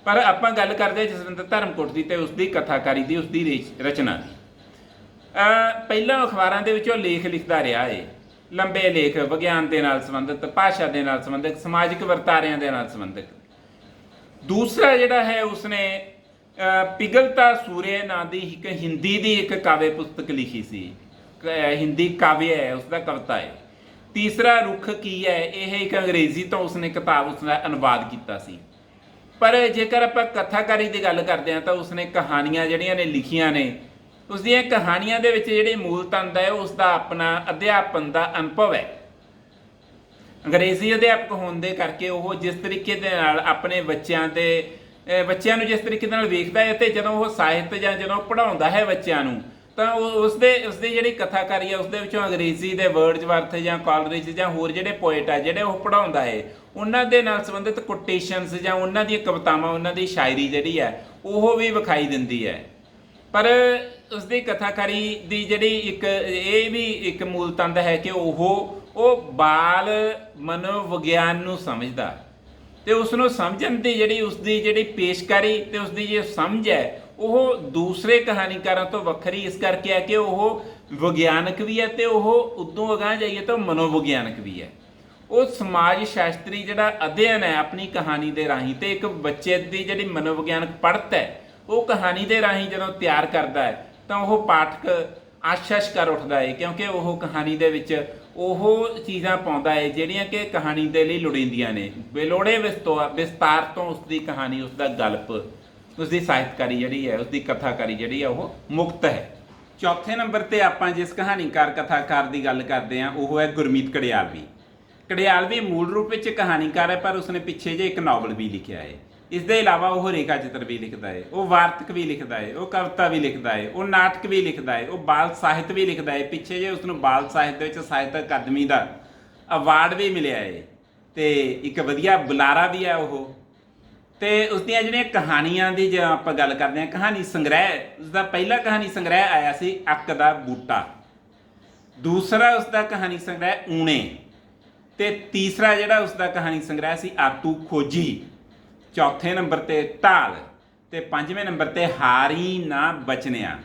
ਪਰ ਆਪਾਂ ਗੱਲ ਕਰਦੇ ਹਾਂ ਜਸਵਿੰਦਰ ਧਰਮਕੋਟ ਦੀ ਤੇ ਉਸ ਦੀ ਕਥਾਕਾਰੀ ਦੀ, ਉਸ ਦੀ ਰਚਨਾ ਦੀ। ਪਹਿਲਾਂ ਅਖਬਾਰਾਂ ਦੇ ਵਿੱਚੋਂ ਲੇਖ ਲਿਖਦਾ ਰਿਹਾ ਏ ਲੰਬੇ ਲੇਖ, ਵਿਗਿਆਨ ਦੇ ਨਾਲ ਸੰਬੰਧਿਤ, ਭਾਸ਼ਾ ਦੇ ਨਾਲ ਸੰਬੰਧਿਤ, ਸਮਾਜਿਕ ਵਰਤਾਰਿਆਂ ਦੇ ਨਾਲ ਸੰਬੰਧਿਤ। ਦੂਸਰਾ ਜਿਹੜਾ ਹੈ ਉਸਨੇ ਪਿਗਲਤਾ ਪਿਘਲਤਾ ਨਾਂ ਦੀ ਇੱਕ ਹਿੰਦੀ ਦੀ ਇੱਕ ਕਾਵਿ ਪੁਸਤਕ ਲਿਖੀ ਸੀ। ਹਿੰਦੀ ਕਾਵਿ ਹੈ, ਉਸਦਾ ਕਵਿਤਾ ਹੈ। ਤੀਸਰਾ ਰੁੱਖ ਕੀ ਹੈ? ਇਹ ਇੱਕ ਅੰਗਰੇਜ਼ੀ ਤੋਂ ਉਸਨੇ ਕਿਤਾਬ ਉਸਦਾ ਅਨੁਵਾਦ ਕੀਤਾ ਸੀ। ਪਰ ਜੇਕਰ ਆਪਾਂ ਕਥਾਕਾਰੀ ਦੀ ਗੱਲ ਕਰਦੇ ਹਾਂ, ਤਾਂ ਉਸਨੇ ਕਹਾਣੀਆਂ ਜਿਹੜੀਆਂ ਨੇ ਲਿਖੀਆਂ ਨੇ ਉਸ ਦੀਆਂ ਕਹਾਣੀਆਂ ਦੇ ਵਿੱਚ ਜਿਹੜੇ ਮੂਲ ਤੰਦ ਹੈ ਉਸ ਦਾ ਆਪਣਾ ਅਧਿਆਪਨ ਦਾ ਅਨੁਭਵ ਹੈ। ਅੰਗਰੇਜ਼ੀ ਅਧਿਆਪਕ ਹੋਣ ਦੇ ਕਰਕੇ ਉਹ ਜਿਸ ਤਰੀਕੇ ਦੇ ਨਾਲ ਆਪਣੇ ਬੱਚਿਆਂ ਦੇ, ਅਹ, ਬੱਚਿਆਂ ਨੂੰ ਜਿਸ ਤਰੀਕੇ ਦੇ ਨਾਲ ਵੇਖਦਾ ਹੈ ਤੇ ਜਦੋਂ ਉਹ ਸਾਹਿਤ ਜਾਂ ਜਦੋਂ ਪੜਾਉਂਦਾ ਹੈ ਬੱਚਿਆਂ ਨੂੰ ਤਾਂ ਉਹ ਉਸਦੇ, ਉਸਦੀ ਜਿਹੜੀ ਕਥਾਕਾਰੀ ਹੈ ਉਸਦੇ ਵਿੱਚੋਂ ਅੰਗਰੇਜ਼ੀ ਦੇ ਵਰਡਸ ਵਰਥ ਜਾਂ ਕਾਲਰਿਜ ਜਾਂ ਹੋਰ ਜਿਹੜੇ ਪੋਇਟ ਆ, ਜਿਹੜੇ ਉਹ ਪੜਾਉਂਦਾ ਹੈ ਉਹਨਾਂ ਦੇ ਨਾਲ ਸੰਬੰਧਿਤ ਕੋਟੇਸ਼ਨਸ ਜਾਂ ਉਹਨਾਂ ਦੀਆਂ ਕਵਿਤਾਵਾਂ, ਉਹਨਾਂ ਦੀ ਸ਼ਾਇਰੀ ਜਿਹੜੀ ਹੈ ਉਹ ਵੀ ਵਿਖਾਈ ਦਿੰਦੀ ਹੈ ਪਰ ਉਸਦੀ ਕਥਾਕਾਰੀ ਦੀ ਜਿਹੜੀ ਇੱਕ, ਇਹ ਵੀ ਇੱਕ ਮੂਲ ਤੰਦ ਹੈ ਕਿ ਉਹ ਉਹ ਬਾਲ ਮਨੋਵਿਗਿਆਨ ਨੂੰ ਸਮਝਦਾ। ਤੇ ਉਸ ਨੂੰ ਸਮਝਣ ਦੀ ਜਿਹੜੀ, ਉਸਦੀ ਜਿਹੜੀ ਪੇਸ਼ਕਾਰੀ ਤੇ ਉਸਦੀ ਜੇ ਸਮਝ ਹੈ ਉਹ ਦੂਸਰੇ ਕਹਾਣੀਕਾਰਾਂ ਤੋਂ ਵੱਖਰੀ, ਇਸ ਕਰਕੇ ਹੈ ਕਿ ਉਹ ਵਿਗਿਆਨਕ ਵੀ ਹੈ ਤੇ ਉਹ ਉਦੋਂ ਅਗਾਂਹ ਜਾਈਏ ਤਾਂ ਮਨੋਵਿਗਿਆਨਕ ਵੀ ਹੈ। ਉਹ ਸਮਾਜ ਸ਼ਾਸਤਰੀ ਜਿਹੜਾ ਅਧਿਐਨ ਹੈ ਆਪਣੀ ਕਹਾਣੀ ਦੇ ਰਾਹੀਂ ਤੇ ਇੱਕ ਬੱਚੇ ਦੀ ਜਿਹੜੀ ਮਨੋਵਿਗਿਆਨਕ ਪੜਤ ਹੈ, ਉਹ ਕਹਾਣੀ ਦੇ ਰਾਹੀਂ ਜਦੋਂ ਤਿਆਰ ਕਰਦਾ ਹੈ, ਤਾਂ ਉਹ ਪਾਠਕ ਆਸ਼ਸ਼ ਕਰ ਉੱਠਦਾ ਹੈ, ਕਿਉਂਕਿ ਉਹ ਕਹਾਣੀ ਦੇ ਵਿੱਚ ਉਹ ਚੀਜ਼ਾਂ ਪਾਉਂਦਾ ਹੈ ਜਿਹੜੀਆਂ ਕਿ ਕਹਾਣੀ ਦੇ ਲਈ ਲੋੜੀਂਦੀਆਂ ਨੇ। ਬੇਲੋੜੇ ਵਿਸਤੋ- ਵਿਸਤਾਰ ਤੋਂ ਉਸ ਦੀ ਕਹਾਣੀ ਉਸ ਦਾ ਗਲਪ ਉਸ ਦੀ ਸਾਹਿਤਕਾਰੀ ਜਿਹੜੀ ਹੈ ਉਸ ਦੀ ਕਥਾਕਾਰੀ ਜਿਹੜੀ ਹੈ, ਉਹ ਮੁਕਤ ਹੈ। ਚੌਥੇ ਨੰਬਰ ਤੇ ਆਪਾਂ ਜਿਸ ਕਹਾਣੀਕਾਰ, ਕਥਾਕਾਰ ਦੀ ਗੱਲ ਕਰਦੇ ਹਾਂ, ਉਹ ਹੈ ਗੁਰਮੀਤ ਕੜਿਆਲਵੀ। ਕੜਿਆਲਵੀ ਮੂਲ ਰੂਪ ਵਿੱਚ ਕਹਾਣੀਕਾਰ ਹੈ, ਪਰ ਉਸਨੇ ਪਿੱਛੇ ਜੇ ਇੱਕ ਨਾਵਲ ਵੀ ਲਿਖਿਆ ਹੈ। ਇਸ ਦੇ ਇਲਾਵਾ ਉਹ ਰੇਖਾ ਚਿੱਤਰ ਵੀ ਲਿਖਦਾ ਹੈ, ਉਹ ਵਾਰਤਕ ਵੀ ਲਿਖਦਾ ਹੈ, ਉਹ ਕਵਿਤਾ ਵੀ ਲਿਖਦਾ ਹੈ, ਉਹ ਨਾਟਕ ਵੀ ਲਿਖਦਾ ਹੈ, ਉਹ ਬਾਲ ਸਾਹਿਤ ਵੀ ਲਿਖਦਾ ਹੈ। ਪਿੱਛੇ ਜੇ ਉਸ ਨੂੰ ਬਾਲ ਸਾਹਿਤ ਦੇ ਵਿੱਚ ਸਾਹਿਤ ਅਕਾਦਮੀ ਦਾ ਅਵਾਰਡ ਵੀ ਮਿਲਿਆ ਹੈ। ਤੇ ਇੱਕ ਵਧੀਆ ਬੁਲਾਰਾ ਵੀ ਹੈ ਉਹ। ਤੇ ਉਸ ਦੀਆਂ ਜਿਹੜੀਆਂ ਕਹਾਣੀਆਂ ਦੀ ਜੇ ਆਪਾਂ ਗੱਲ ਕਰਦੇ ਹਾਂ, ਕਹਾਣੀ ਸੰਗ੍ਰਹਿ ਉਸ ਦਾ ਪਹਿਲਾ ਕਹਾਣੀ ਸੰਗ੍ਰਹਿ ਆਇਆ ਸੀ ਅੱਕ ਦਾ ਬੂਟਾ। ਦੂਸਰਾ ਉਸ ਦਾ ਕਹਾਣੀ ਸੰਗ੍ਰਹਿ ਊਣੇ। ਤੇ ਤੀਸਰਾ ਜਿਹੜਾ ਉਸ ਦਾ ਕਹਾਣੀ ਸੰਗ੍ਰਹਿ ਸੀ ਆਤੂ ਖੋਜੀ। ਚੌਥੇ ਨੰਬਰ ਤੇ ਢਾਲ ਤੇ ਪੰਜਵੇਂ ਨੰਬਰ ਤੇ ਹਾਰੀ ਨਾ ਬਚਨਿਆ।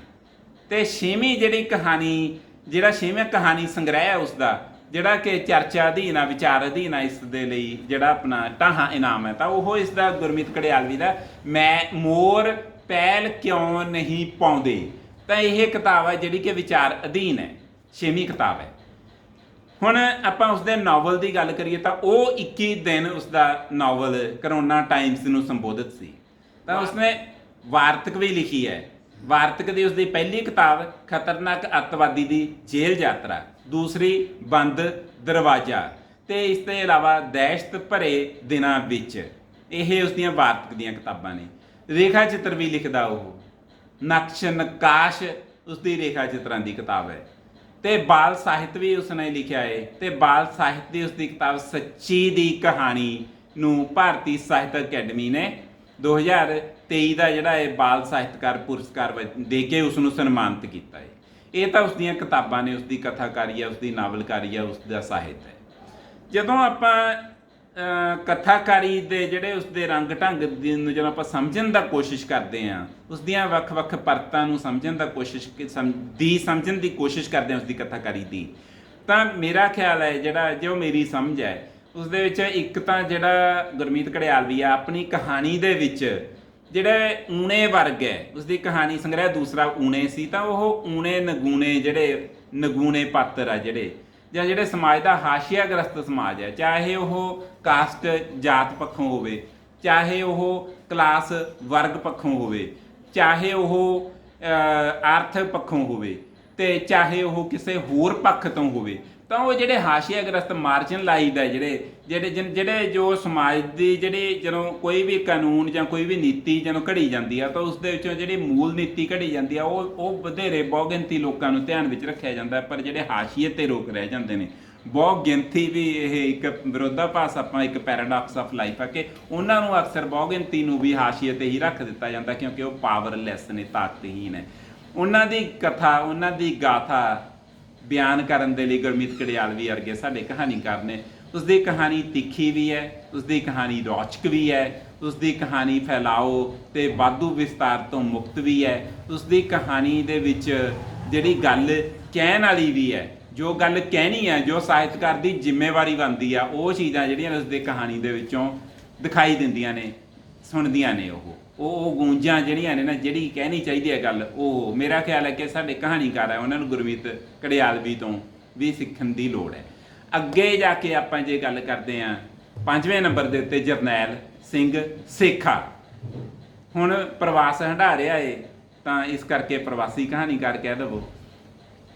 ਤੇ ਛੇਵੀਂ ਜਿਹੜੀ ਕਹਾਣੀ, ਜਿਹੜਾ ਛੇਵੇਂ ਕਹਾਣੀ ਸੰਗ੍ਰਹਿ ਹੈ ਉਸ ਦਾ ਜਿਹੜਾ ਕਿ ਚਰਚਾ ਅਧੀਨ ਆ, ਵਿਚਾਰ ਅਧੀਨ ਆ ਇਸ ਦੇ ਲਈ, ਜਿਹੜਾ ਆਪਣਾ ਟਾਹਾਂ ਇਨਾਮ ਹੈ, ਤਾਂ ਉਹ ਇਸ ਦਾ ਗੁਰਮੀਤ ਕੜਿਆਲਵੀ ਦਾ, ਮੈਂ ਮੋਰ ਪਹਿਲ ਕਿਉਂ ਨਹੀਂ ਪਾਉਂਦੇ? ਤਾਂ ਇਹ ਕਿਤਾਬ ਹੈ ਜਿਹੜੀ ਕਿ ਵਿਚਾਰ ਅਧੀਨ ਹੈ, ਛੇਵੀਂ ਕਿਤਾਬ ਹੈ। ਹੁਣ ਆਪਾਂ ਉਸ ਦੇ ਨਾਵਲ ਦੀ ਗੱਲ ਕਰੀਏ ਤਾਂ ਉਹ 21 ਦਿਨ ਉਸ ਦਾ ਨਾਵਲ ਕਰੋਨਾ ਟਾਈਮਸ ਨੂੰ ਸੰਬੋਧਿਤ ਸੀ। ਤਾਂ ਉਸਨੇ ਵਾਰਤਕ ਵੀ ਲਿਖੀ ਹੈ। ਵਾਰਤਕ ਦੀ ਉਸਦੀ ਪਹਿਲੀ ਕਿਤਾਬ ਖਤਰਨਾਕ ਅੱਤਵਾਦੀ ਦੀ ਜੇਲ੍ਹ ਯਾਤਰਾ ਦੂਸਰੀ ਬੰਦ ਦਰਵਾਜ਼ਾ ਤੇ ਇਸ ਤੋਂ ਇਲਾਵਾ ਦਹਿਸ਼ਤ ਭਰੇ ਦਿਨਾਂ ਵਿੱਚ ਇਹ ਉਸ ਦੀਆਂ ਵਾਰਤਕ ਦੀਆਂ ਕਿਤਾਬਾਂ ਨੇ। ਰੇਖਾ ਚਿੱਤਰ ਵੀ ਲਿਖਦਾ ਉਹ। ਨਕਸ਼ ਨਕਾਸ਼ ਉਸ ਦੀ ਰੇਖਾ ਚਿੱਤਰਾਂ ਦੀ ਕਿਤਾਬ ਹੈ। ਤੇ ਬਾਲ ਸਾਹਿਤ ਵੀ ਉਸਨੇ ਲਿਖਿਆ ਹੈ ਤੇ ਬਾਲ ਸਾਹਿਤ ਦੀ ਉਸਦੀ ਕਿਤਾਬ ਸੱਚੀ ਦੀ ਕਹਾਣੀ ਨੂੰ ਭਾਰਤੀ ਸਾਹਿਤ ਅਕੈਡਮੀ ਨੇ 2023 ਦਾ ਜਿਹੜਾ ਇਹ ਬਾਲ ਸਾਹਿਤਕਾਰ ਪੁਰਸਕਾਰ ਵਜ- ਦੇ ਕੇ ਉਸ ਨੂੰ ਸਨਮਾਨਿਤ ਕੀਤਾ ਹੈ। ਇਹ ਤਾਂ ਉਸ ਦੀਆਂ ਕਿਤਾਬਾਂ ਨੇ ਉਸ ਦੀ ਕਥਾਕਾਰੀ ਹੈ ਉਸ ਦੀ ਨਾਵਲਕਾਰੀ ਹੈ ਉਸ ਦਾ ਸਾਹਿਤ ਹੈ। ਜਦੋਂ ਆਪਾਂ ਕਥਾਕਾਰੀ ਦੇ ਜਿਹੜੇ ਉਸ ਦੇ ਰੰਗ ਢੰਗ ਨੂੰ ਜਦੋਂ ਆਪਾਂ ਸਮਝਣ ਦਾ ਕੋਸ਼ਿਸ਼ ਕਰਦੇ ਹਾਂ ਉਸ ਦੀਆਂ ਵੱਖ-ਵੱਖ ਪਰਤਾਂ ਨੂੰ ਸਮਝਣ ਦਾ ਕੋਸ਼ਿਸ਼ ਸਮ- ਦੀ ਸਮਝਣ ਦੀ ਕੋਸ਼ਿਸ਼ ਕਰਦੇ ਹਾਂ ਉਸ ਦੀ ਕਥਾਕਾਰੀ ਦੀ, ਤਾਂ ਮੇਰਾ ਖਿਆਲ ਹੈ ਜਿਹੜਾ, ਜੋ ਮੇਰੀ ਸਮਝ ਹੈ ਉਸ ਦੇ ਵਿੱਚ ਇੱਕ ਤਾਂ ਜਿਹੜਾ ਗੁਰਮੀਤ ਕੜਿਆਲਵੀ ਆ, ਆਪਣੀ ਕਹਾਣੀ ਦੇ ਵਿੱਚ ਜਿਹੜਾ ਊਣੇ ਵਰਗ ਹੈ ਉਸ ਦੀ ਕਹਾਣੀ ਸੰਗ੍ਰਹਿ ਦੂਸਰਾ ਊਣੇ ਸੀ ਤਾਂ ਉਹ ਊਣੇ ਨਗੂਣੇ ਜਿਹੜੇ ਨਗੂਣੇ ਪਾਤਰ ਆ ਜਿਹੜੇ ਜਾਂ ਜਿਹੜੇ ਸਮਾਜ ਦਾ ਹਾਸ਼ੀਆਗ੍ਰਸਤ ਸਮਾਜ ਹੈ ਚਾਹੇ ਉਹ ਕਾਸਟ ਜਾਤ ਪੱਖੋਂ ਹੋਵੇ ਚਾਹੇ ਉਹ ਕਲਾਸ ਵਰਗ ਪੱਖੋਂ ਹੋਵੇ ਚਾਹੇ ਉਹ ਅਹ, ਆਰਥਿਕ ਪੱਖੋਂ ਹੋਵੇ ਤੇ ਚਾਹੇ ਉਹ ਕਿਸੇ ਹੋਰ ਪੱਖ ਤੋਂ ਹੋਵੇ ਤਾਂ ਉਹ ਜਿਹੜੇ ਹਾਸ਼ੀਆਗ੍ਰਸਤ ਮਾਰਜਨਲਾਈਜ਼ਡ ਹੈ ਜਿਹੜੇ ਜਿਹੜੇ ਜਿਨ- ਜਿਹੜੇ ਜੋ ਸਮਾਜ ਦੀ ਜਿਹੜੇ ਜਦੋਂ ਕੋਈ ਵੀ ਕਾਨੂੰਨ ਜਾਂ ਕੋਈ ਵੀ ਨੀਤੀ ਜਦੋਂ ਘੜੀ ਜਾਂਦੀ ਆ, ਤਾਂ ਉਸ ਦੇ ਵਿੱਚੋਂ ਜਿਹੜੀ ਮੂਲ ਨੀਤੀ ਘੜੀ ਜਾਂਦੀ ਆ, ਉਹ ਉਹ ਵਧੇਰੇ ਬਹੁਗਿਣਤੀ ਲੋਕਾਂ ਨੂੰ ਧਿਆਨ ਵਿੱਚ ਰੱਖਿਆ ਜਾਂਦਾ ਪਰ ਜਿਹੜੇ ਹਾਸ਼ੀਏ ਤੇ ਰੋਕ ਰਹਿ ਜਾਂਦੇ ਨੇ। ਬਹੁ ਗਿਣਤੀ ਵੀ ਇਹ ਇੱਕ ਵਿਰੋਧਾਭਾਸ ਆਪਾਂ ਇੱਕ ਪੈਰਾਡਾਕਸ ਆਫ ਲਾਈਫ ਆ ਕਿ ਉਹਨਾਂ ਨੂੰ ਅਕਸਰ ਬਹੁ ਗਿਣਤੀ ਨੂੰ ਵੀ ਹਾਸ਼ੀਏ ਤੇ ਹੀ ਰੱਖ ਦਿੱਤਾ ਜਾਂਦਾ ਕਿਉਂਕਿ ਉਹ ਪਾਵਰਲੈਸ ਨੇ ਤਾਕਤਹੀਨ ਹੈ ਉਹਨਾਂ ਦੀ ਕਥਾ, ਉਹਨਾਂ ਦੀ ਗਾਥਾ ਬਿਆਨ ਕਰਨ ਦੇ ਲਈ ਗੁਰਮੀਤ ਕੜਿਆਲਵੀ ਵਰਗੇ ਸਾਡੇ ਕਹਾਣੀਕਾਰ ਨੇ। ਉਸ ਦੀ ਕਹਾਣੀ ਤਿੱਖੀ ਵੀ ਹੈ ਉਸ ਦੀ ਕਹਾਣੀ ਰੌਚਕ ਵੀ ਹੈ ਉਸ ਦੀ ਕਹਾਣੀ ਫੈਲਾਓ ਤੇ ਵਾਧੂ ਵਿਸਤਾਰ ਤੋਂ ਮੁਕਤ ਵੀ ਹੈ। ਉਸ ਦੀ ਕਹਾਣੀ ਦੇ ਵਿੱਚ ਜਿਹੜੀ ਗੱਲ ਕਹਿਣ ਵਾਲੀ ਵੀ ਹੈ, ਜੋ ਗੱਲ ਕਹਿਣੀ ਹੈ, ਜੋ ਸਾਹਿਤਕਾਰ ਦੀ ਜ਼ਿੰਮੇਵਾਰੀ ਬਣਦੀ ਆ, ਉਹ ਚੀਜ਼ਾਂ ਜਿਹੜੀਆਂ ਨੇ ਉਸ ਦੀ ਕਹਾਣੀ ਦੇ ਵਿੱਚੋਂ ਦਿਖਾਈ ਦਿੰਦੀਆਂ ਨੇ। ਸੁਣਦੀਆਂ ਨੇ ਉਹ। ਉਹ ਉਹ ਗੂੰਜਾਂ ਜਿਹੜੀਆਂ ਨੇ ਨਾ, ਜਿਹੜੀ ਕਹਿਣੀ ਚਾਹੀਦੀ ਹੈ ਗੱਲ, ਉਹ ਮੇਰਾ ਖਿਆਲ ਹੈ ਕਿ ਸਾਡੇ ਕਹਾਣੀਕਾਰ ਹੈ, ਉਹਨਾਂ ਨੂੰ ਗੁਰਮੀਤ ਕੜਿਆਲਵੀ ਤੋਂ ਵੀ ਸਿੱਖਣ ਦੀ ਲੋੜ ਹੈ। ਅੱਗੇ ਜਾ ਕੇ ਆਪਾਂ ਜੇ ਗੱਲ ਕਰਦੇ ਹਾਂ, ਪੰਜਵੇਂ ਨੰਬਰ ਦੇ ਉੱਤੇ ਜਰਨੈਲ ਸਿੰਘ ਸੇਖਾ। ਹੁਣ ਪ੍ਰਵਾਸ ਹੰਢਾ ਰਿਹਾ ਏ, ਤਾਂ ਇਸ ਕਰਕੇ ਪ੍ਰਵਾਸੀ ਕਹਾਣੀਕਾਰ ਕਹਿ ਦਵੋ।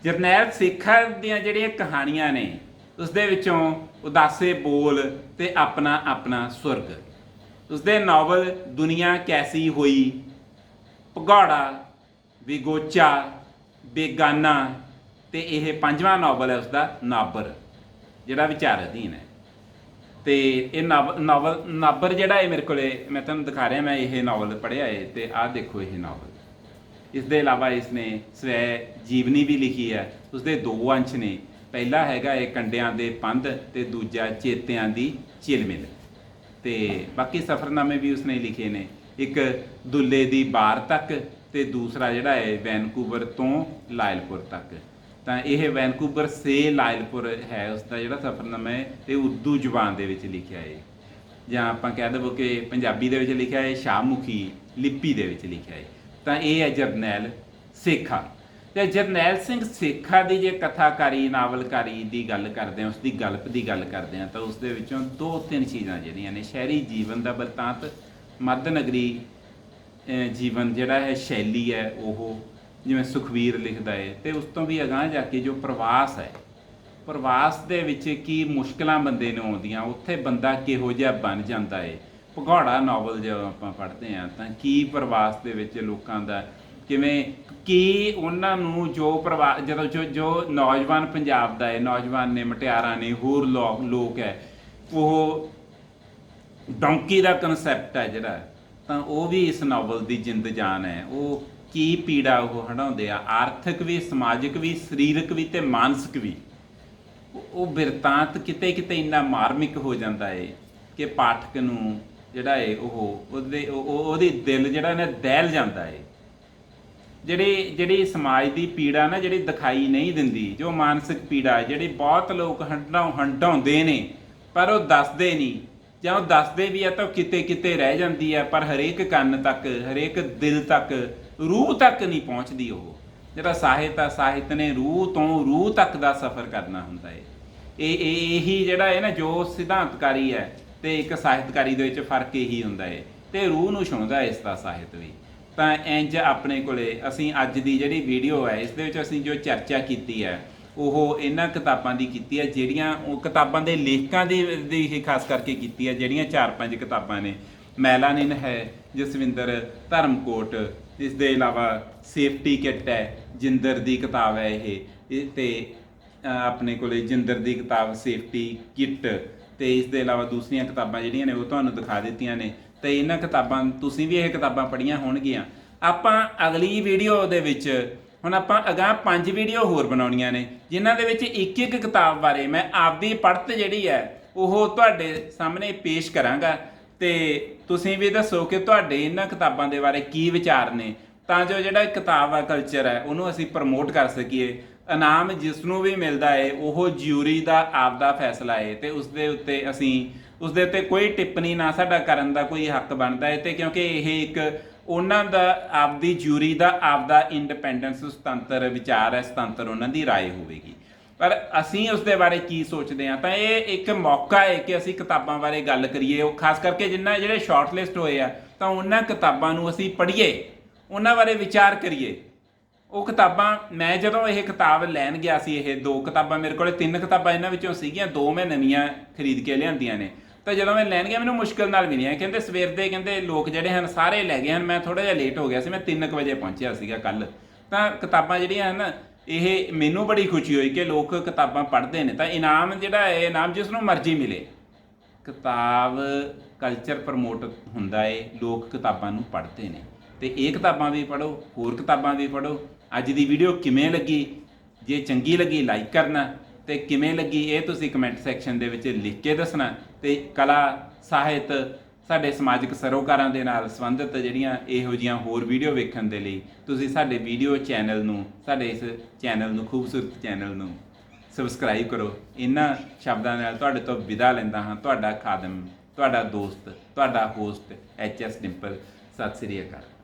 ਜਰਨੈਲ ਸੇਖਾ ਦੀਆਂ ਜਿਹੜੀਆਂ ਕਹਾਣੀਆਂ ਨੇ ਉਸ ਦੇ ਵਿੱਚੋਂ ਉਦਾਸੇ ਬੋਲ ਤੇ ਆਪਣਾ ਆਪਣਾ ਸੁਰਗ। ਉਸਦੇ ਨਾਵਲ ਦੁਨੀਆ ਕੈਸੀ ਹੋਈ? ਭਗੌੜਾ, ਵਿਗੋਚਾ, ਬੇਗਾਨਾ ਤੇ ਇਹ ਪੰਜਵਾਂ ਨਾਵਲ ਹੈ ਉਸਦਾ ਨਾਬਰ, ਜਿਹੜਾ ਵਿਚਾਰ ਅਧੀਨ ਹੈ। ਤੇ ਇਹ ਨਾਵ- ਨਾਵਲ, ਨਾਬਰ ਜਿਹੜਾ ਹੈ ਮੇਰੇ ਕੋਲੇ, ਮੈਂ ਤੁਹਾਨੂੰ ਦਿਖਾ ਰਿਹਾ, ਮੈਂ ਇਹ ਨਾਵਲ ਪੜ੍ਹਿਆ ਹੈ ਤੇ ਆਹ ਦੇਖੋ ਇਹ ਨਾਵਲ। ਇਸ ਦੇ ਇਲਾਵਾ ਇਸ ਨੇ ਸਵੈ ਜੀਵਨੀ ਵੀ ਲਿਖੀ ਹੈ। ਉਸ ਦੇ ਦੋ ਅੰਸ਼ ਨੇ। ਪਹਿਲਾ ਹੈਗਾ ਇਹ ਕੰਡਿਆਂ ਦੇ ਪੰਧ ਤੇ ਦੂਜਾ ਚੇਤਿਆਂ ਦੀ ਚਿਲਮਿਲ ਤੇ ਬਾਕੀ ਸਫ਼ਰਨਾਮੇ ਵੀ ਉਸਨੇ ਲਿਖੇ ਨੇ। ਇੱਕ ਦੁੱਲੇ ਦੀ ਬਾਰ ਤੱਕ ਤੇ ਦੂਸਰਾ ਜਿਹੜਾ ਹੈ ਵੈਨਕੂਵਰ ਤੋਂ ਲਾਇਲਪੁਰ ਤੱਕ। ਤਾਂ ਇਹ ਵੈਨਕੂਵਰ ਸੇ ਲਾਇਲਪੁਰ ਹੈ ਉਸ ਦਾ ਜਿਹੜਾ ਸਫ਼ਰਨਾਮਾ ਹੈ ਤੇ ਉਰਦੂ ਜ਼ੁਬਾਨ ਦੇ ਵਿੱਚ ਲਿਖਿਆ ਹੈ। ਜਾਂ ਆਪਾਂ ਕਹਿ ਦਵੋ ਕਿ ਪੰਜਾਬੀ ਦੇ ਵਿੱਚ ਲਿਖਿਆ ਹੈ, ਸ਼ਾਹਮੁਖੀ ਲਿਪੀ ਦੇ ਵਿੱਚ ਲਿਖਿਆ ਹੈ। ਤਾਂ ਇਹ ਹੈ ਜਰਨੈਲ ਸੇਖਾ। ਤੇ ਜਰਨੈਲ ਸਿੰਘ ਸੇਖਾ ਦੀ ਜੇ ਕਥਾਕਾਰੀ, ਨਾਵਲਕਾਰੀ ਦੀ ਗੱਲ ਕਰਦੇ ਹਾਂ ਉਸ ਦੀ ਗਲਪ ਦੀ ਗੱਲ ਕਰਦੇ ਹਾਂ ਤਾਂ ਉਸ ਦੇ ਵਿੱਚੋਂ ਦੋ ਤਿੰਨ ਚੀਜ਼ਾਂ ਜਿਹੜੀਆਂ ਨੇ, ਸ਼ਹਿਰੀ ਜੀਵਨ ਦਾ ਬਰਤਾਂਤ, ਮੱਧ ਨਗਰੀ ਜੀਵਨ ਜਿਹੜਾ ਹੈ, ਸ਼ੈਲੀ ਹੈ, ਉਹ ਜਿਵੇਂ ਸੁਖਵੀਰ ਲਿਖਦਾ ਹੈ, ਤੇ ਉਸ ਤੋਂ ਵੀ ਅਗਾਂਹ ਜਾ ਕੇ ਜੋ ਪ੍ਰਵਾਸ ਹੈ, ਪ੍ਰਵਾਸ ਦੇ ਵਿੱਚ ਕੀ ਮੁਸ਼ਕਲਾਂ ਬੰਦੇ ਨੂੰ ਆਉਂਦੀਆਂ, ਉੱਥੇ ਬੰਦਾ ਕਿਹੋ ਜਿਹਾ ਬਣ ਜਾਂਦਾ ਹੈ, ਭਗੌੜਾ ਨਾਵਲ ਜਦੋਂ ਆਪਾਂ ਪੜ੍ਹਦੇ ਹਾਂ ਤਾਂ ਕੀ ਪ੍ਰਵਾਸ ਦੇ ਵਿੱਚ ਲੋਕਾਂ ਦਾ ਕਿਵੇਂ, ਕੀ ਉਹਨਾਂ ਨੂੰ ਜੋ ਪਰਿਵਾਰ ਜਦੋਂ ਜੋ ਜੋ ਨੌਜਵਾਨ ਪੰਜਾਬ ਦਾ ਹੈ, ਨੌਜਵਾਨ ਨੇ, ਮਟਿਆਰਾਂ ਨੇ, ਹੋਰ ਲੋ- ਲੋਕ ਹੈ, ਉਹ ਡੌਂਕੀ ਦਾ ਕਨਸੈਪਟ ਹੈ ਜਿਹੜਾ, ਤਾਂ ਉਹ ਵੀ ਇਸ ਨਾਵਲ ਦੀ ਜਿੰਦ ਜਾਨ ਹੈ। ਉਹ ਕੀ ਪੀੜਾ ਉਹ ਹਟਾਉਂਦੇ ਆ? ਆਰਥਿਕ ਵੀ, ਸਮਾਜਿਕ ਵੀ, ਸਰੀਰਕ ਵੀ ਤੇ ਮਾਨਸਿਕ ਵੀ। ਉਹ- ਬਿਰਤਾਂਤ ਕਿਤੇ ਕਿਤੇ ਇੰਨਾ ਮਾਰਮਿਕ ਹੋ ਜਾਂਦਾ ਏ ਕਿ ਪਾਠਕ ਨੂੰ ਜਿਹੜਾ ਏ ਉਹ, ਉਹਦੇ, ਉਹ- ਉਹਦੀ ਦਿਲ ਜਿਹੜਾ ਨੇ ਦਹਿਲ ਜਾਂਦਾ ਏ। ਜਿਹੜੀ ਜਿਹੜੀ ਸਮਾਜ ਦੀ ਪੀੜਾ ਨਾ ਜਿਹੜੀ ਦਿਖਾਈ ਨਹੀਂ ਦਿੰਦੀ, ਜੋ ਮਾਨਸਿਕ ਪੀੜਾ, ਜਿਹੜੀ ਬਹੁਤ ਲੋਕ ਹੰਡਾਉ ਹੰਡਾਉਂਦੇ ਨੇ, ਪਰ ਉਹ ਦੱਸਦੇ ਨਹੀਂ। ਜਾਂ ਉਹ ਦੱਸਦੇ ਵੀ ਆ ਤਾਂ ਉਹ ਕਿਤੇ ਕਿਤੇ ਰਹਿ ਜਾਂਦੀ ਆ, ਪਰ ਹਰੇਕ ਕੰਨ ਤੱਕ, ਹਰੇਕ ਦਿਲ ਤੱਕ, ਰੂਹ ਤੱਕ ਨਹੀਂ ਪਹੁੰਚਦੀ ਉਹ। ਜਿਹੜਾ ਸਾਹਿਤ ਆ, ਸਾਹਿਤ ਨੇ ਰੂਹ ਤੋਂ ਰੂਹ ਤੱਕ ਦਾ ਸਫ਼ਰ ਕਰਨਾ ਹੁੰਦਾ ਏ। ਇਹ ਇਹ, ਇਹੀ ਜਿਹੜਾ ਹੈ ਨਾ ਜੋ ਸਿਧਾਂਤਕਾਰੀ ਹੈ ਤੇ ਇੱਕ ਸਾਹਿਤਕਾਰੀ ਦੇ ਵਿੱਚ ਫ਼ਰਕ ਇਹੀ ਹੁੰਦਾ ਏ। ਤੇ ਰੂਹ ਨੂੰ ਛੂੰਹਦਾ ਇਸ ਦਾ ਸਾਹਿਤ ਵੀ। ਤਾਂ ਇੰਜ ਆਪਣੇ ਕੋਲੇ ਅਸੀਂ ਅੱਜ ਦੀ ਜਿਹੜੀ ਵੀਡੀਓ ਹੈ ਇਸ ਦੇ ਵਿੱਚ ਅਸੀਂ ਜੋ ਚਰਚਾ ਕੀਤੀ ਹੈ ਉਹ ਇਹਨਾਂ ਕਿਤਾਬਾਂ ਦੀ ਕੀਤੀ ਹੈ ਜਿਹੜੀਆਂ ਉਹ ਕਿਤਾਬਾਂ ਦੇ ਲੇਖਕਾਂ ਦੀ ਦੀ ਹੀ ਖਾਸ ਕਰਕੇ ਕੀਤੀ ਹੈ ਜਿਹੜੀਆਂ ਚਾਰ ਪੰਜ ਕਿਤਾਬਾਂ ਨੇ। ਮੈਲਾਨਿਨ ਹੈ, ਜਸਵਿੰਦਰ ਧਰਮਕੋਟ, ਇਸ ਦੇ ਇਲਾਵਾ ਸੇਫਟੀ ਕਿੱਟ ਹੈ, ਜਿੰਦਰ ਦੀ ਕਿਤਾਬ ਹੈ ਇਹ ਇਹ ਤੇ ਆਪਣੇ ਕੋਲੇ ਜਿੰਦਰ ਦੀ ਕਿਤਾਬ, ਸੇਫਟੀ ਕਿੱਟ, ਤੇ ਇਸ ਦੇ ਇਲਾਵਾ ਦੂਸਰੀਆਂ ਕਿਤਾਬਾਂ ਜਿਹੜੀਆਂ ਨੇ, ਉਹ ਤੁਹਾਨੂੰ ਦਿਖਾ ਦਿੱਤੀਆਂ ਨੇ। ਤੇ ਇਹਨਾਂ ਕਿਤਾਬਾਂ, ਤੁਸੀਂ ਵੀ ਇਹ ਕਿਤਾਬਾਂ ਪੜ੍ਹੀਆਂ ਹੋਣਗੀਆਂ। ਆਪਾਂ ਅਗਲੀ ਵੀਡੀਓ ਦੇ ਵਿੱਚ, ਹੁਣ ਆਪਾਂ ਅਗਾਂਹ ਪੰਜ ਵੀਡੀਓ ਹੋਰ ਬਣਾਉਣੀਆਂ ਨੇ, ਜਿਨ੍ਹਾਂ ਦੇ ਵਿੱਚ ਇੱਕ ਇੱਕ ਕਿਤਾਬ ਬਾਰੇ ਮੈਂ ਆਪਦੀ ਪੜ੍ਹਤ ਜਿਹੜੀ ਹੈ, ਉਹ ਤੁਹਾਡੇ ਸਾਹਮਣੇ ਪੇਸ਼ ਕਰਾਂਗਾ। ਤੇ ਤੁਸੀਂ ਵੀ ਦੱਸੋ ਕਿ ਤੁਹਾਡੇ ਇਹਨਾਂ ਕਿਤਾਬਾਂ ਦੇ ਬਾਰੇ ਕੀ ਵਿਚਾਰ ਨੇ, ਤਾਂ ਜੋ ਜਿਹੜਾ ਕਿਤਾਬ ਆ ਕਲਚਰ ਹੈ, ਉਹਨੂੰ ਅਸੀਂ ਪ੍ਰਮੋਟ ਕਰ ਸਕੀਏ। ਇਨਾਮ ਜਿਸ ਨੂੰ ਵੀ ਮਿਲਦਾ ਹੈ ਉਹ ਜਿਊਰੀ ਦਾ ਆਪਦਾ ਫੈਸਲਾ ਹੈ ਤੇ ਉਸ ਦੇ ਉੱਤੇ ਅਸੀਂ ਉਸ ਦੇ ਉੱਤੇ ਕੋਈ ਟਿੱਪਣੀ ਨਾ ਸਾਡਾ ਕਰਨ ਦਾ ਕੋਈ ਹੱਕ ਬਣਦਾ ਹੈ ਤੇ ਕਿਉਂਕਿ ਇਹ ਇੱਕ ਉਹਨਾਂ ਦਾ ਆਪਦੀ ਜਿਊਰੀ ਦਾ ਆਪਦਾ ਇੰਡੀਪੈਂਡੈਂਸ ਸੁਤੰਤਰ ਵਿਚਾਰ ਹੈ ਸੁਤੰਤਰ ਉਹਨਾਂ ਦੀ رائے ਹੋਵੇਗੀ ਪਰ ਅਸੀਂ ਉਸ ਦੇ ਬਾਰੇ ਕੀ ਸੋਚਦੇ ਹਾਂ ਤਾਂ ਇਹ ਇੱਕ ਮੌਕਾ ਹੈ ਕਿ ਅਸੀਂ ਕਿਤਾਬਾਂ ਬਾਰੇ ਗੱਲ ਕਰੀਏ ਉਹ ਖਾਸ ਕਰਕੇ ਜਿੰਨਾ ਜਿਹੜੇ ਸ਼ਾਰਟ ਲਿਸਟ ਹੋਏ ਆ ਤਾਂ ਉਹਨਾਂ ਕਿਤਾਬਾਂ ਨੂੰ ਅਸੀਂ ਪੜ੍ਹੀਏ ਉਹਨਾਂ ਬਾਰੇ ਵਿਚਾਰ ਕਰੀਏ ਉਹ ਕਿਤਾਬਾਂ, ਮੈਂ ਜਦੋਂ ਇਹ ਕਿਤਾਬ ਲੈਣ ਗਿਆ ਸੀ, ਇਹ ਦੋ ਕਿਤਾਬਾਂ ਮੇਰੇ ਕੋਲੇ, ਤਿੰਨ ਕਿਤਾਬਾਂ ਇਹਨਾਂ ਵਿੱਚੋਂ ਸੀਗੀਆਂ, ਦੋ ਮੈਂ ਨਵੀਆਂ ਖਰੀਦ ਕੇ ਲਿਆਂਦੀਆਂ ਨੇ। ਤਾਂ ਜਦੋਂ ਮੈਂ ਲੈਣ ਗਿਆ, ਮੈਨੂੰ ਮੁਸ਼ਕਲ ਨਾਲ ਮਿਲੀਆਂ ਕਹਿੰਦੇ ਸਵੇਰ ਦੇ ਕਹਿੰਦੇ ਲੋਕ ਜਿਹੜੇ ਹਨ, ਸਾਰੇ ਲੈ ਗਏ ਹਨ। ਮੈਂ ਥੋੜਾ ਜਿਹਾ ਲੇਟ ਹੋ ਗਿਆ ਸੀ, ਮੈਂ 3 ਵਜੇ ਪਹੁੰਚਿਆ ਸੀਗਾ ਕੱਲ ਤਾਂ ਕਿਤਾਬਾਂ ਜਿਹੜੀਆਂ ਹਨ, ਇਹ ਮੈਨੂੰ ਬੜੀ ਖੁਸ਼ੀ ਹੋਈ ਕਿ ਲੋਕ ਕਿਤਾਬਾਂ ਪੜ੍ਹਦੇ ਨੇ। ਤਾਂ ਇਨਾਮ ਜਿਹੜਾ ਹੈ, ਇਨਾਮ ਜਿਸ ਨੂੰ ਮਰਜ਼ੀ ਮਿਲੇ। ਕਿਤਾਬ ਕਲਚਰ ਪ੍ਰਮੋਟ ਹੁੰਦਾ ਏ, ਲੋਕ ਕਿਤਾਬਾਂ ਨੂੰ ਪੜ੍ਹਦੇ ਨੇ। ਤੇ ਇਹ ਕਿਤਾਬਾਂ ਵੀ ਪੜ੍ਹੋ, ਹੋਰ ਕਿਤਾਬਾਂ ਵੀ ਪੜ੍ਹੋ। ਅੱਜ ਦੀ ਵੀਡੀਓ ਕਿਵੇਂ ਲੱਗੀ? ਜੇ ਚੰਗੀ ਲੱਗੀ ਲਾਈਕ ਕਰਨਾ। ਤੇ ਕਿਵੇਂ ਲੱਗੀ ਇਹ ਤੁਸੀਂ ਕਮੈਂਟ ਸੈਕਸ਼ਨ ਦੇ ਵਿੱਚ ਲਿਖ ਕੇ ਦੱਸਣਾ। ਤੇ ਕਲਾ, ਸਾਹਿਤ ਸਾਡੇ ਸਮਾਜਿਕ ਸਰੋਕਾਰਾਂ ਦੇ ਨਾਲ ਸੰਬੰਧਿਤ ਜਿਹੜੀਆਂ ਇਹੋ ਜੀਆਂ ਹੋਰ ਵੀਡੀਓ ਵੇਖਣ ਦੇ ਲਈ ਤੁਸੀਂ ਸਾਡੇ ਵੀਡੀਓ ਚੈਨਲ ਨੂੰ, ਸਾਡੇ ਇਸ ਚੈਨਲ ਨੂੰ, ਖੂਬਸੂਰਤ ਚੈਨਲ ਨੂੰ ਸਬਸਕ੍ਰਾਈਬ ਕਰੋ। ਇਹਨਾਂ ਸ਼ਬਦਾਂ ਨਾਲ ਤੁਹਾਡੇ ਤੋਂ ਵਿਦਾ ਲੈਂਦਾ ਹਾਂ। ਤੁਹਾਡਾ ਖਾਦਮ, ਤੁਹਾਡਾ ਦੋਸਤ, ਤੁਹਾਡਾ host H S Dimple Sat Sri ਅਕਾਲ।